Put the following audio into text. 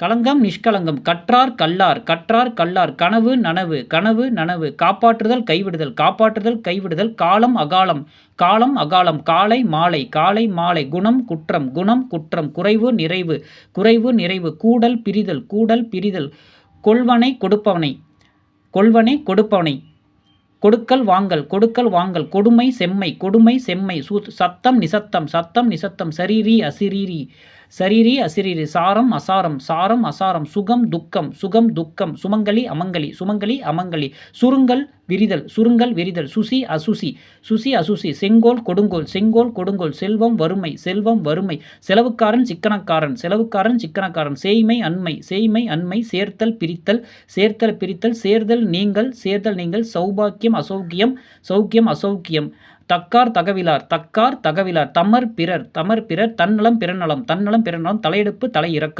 களங்கம் நிஷ்கலங்கம் கற்றார் கல்லார் கற்றார் கல்லார் கனவு நனவு கனவு நனவு காப்பாற்றுதல் கைவிடுதல் காப்பாற்றுதல் கைவிடுதல் காலம் அகாலம் காலம் அகாலம் காலை மாலை காலை மாலை குணம் குற்றம் குணம் குற்றம் குறைவு நிறைவு குறைவு நிறைவு கூடல் பிரிதல் கூடல் பிரிதல் கொள்வனை கொடுப்பவனை கொள்வனை கொடுப்பவனை கொடுக்கல் வாங்கல் கொடுக்கல் வாங்கல் கொடுமை செம்மை கொடுமை செம்மை சு சத்தம் நிசத்தம் சத்தம் நிசத்தம் சரீரி அசிரீரி சரீரி அசிரீரி சாரம் அசாரம் சாரம் அசாரம் சுகம் துக்கம் சுகம் துக்கம் சுமங்கலி அமங்கலி சுமங்கலி அமங்கலி சுருங்கல் விரிதல் சுருங்கல் விரிதல் சுசி அசுசி சுசி அசுசி செங்கோல் கொடுங்கோல் செங்கோல் கொடுங்கோல் செல்வம் வறுமை செல்வம் வறுமை செலவுக்காரன் சிக்கனக்காரன் செலவுக்காரன் சிக்கனக்காரன் சேய்மை அண்மை சேய்மை அண்மை சேர்த்தல் பிரித்தல் சேர்த்தல் பிரித்தல் சேர்தல் நீங்கள் சேர்தல் நீங்கள் சௌபாக்கியம் அசௌக்கியம் சௌக்கியம் அசௌக்கியம். தக்கார் தகவிலார் தக்கார் தகவிலார் தமர் பிறர் தமர் பிறர் தன்னலம் பிறநலம் தன்னலம் பிறநலம் தலையெடுப்பு தலை இறக்கம்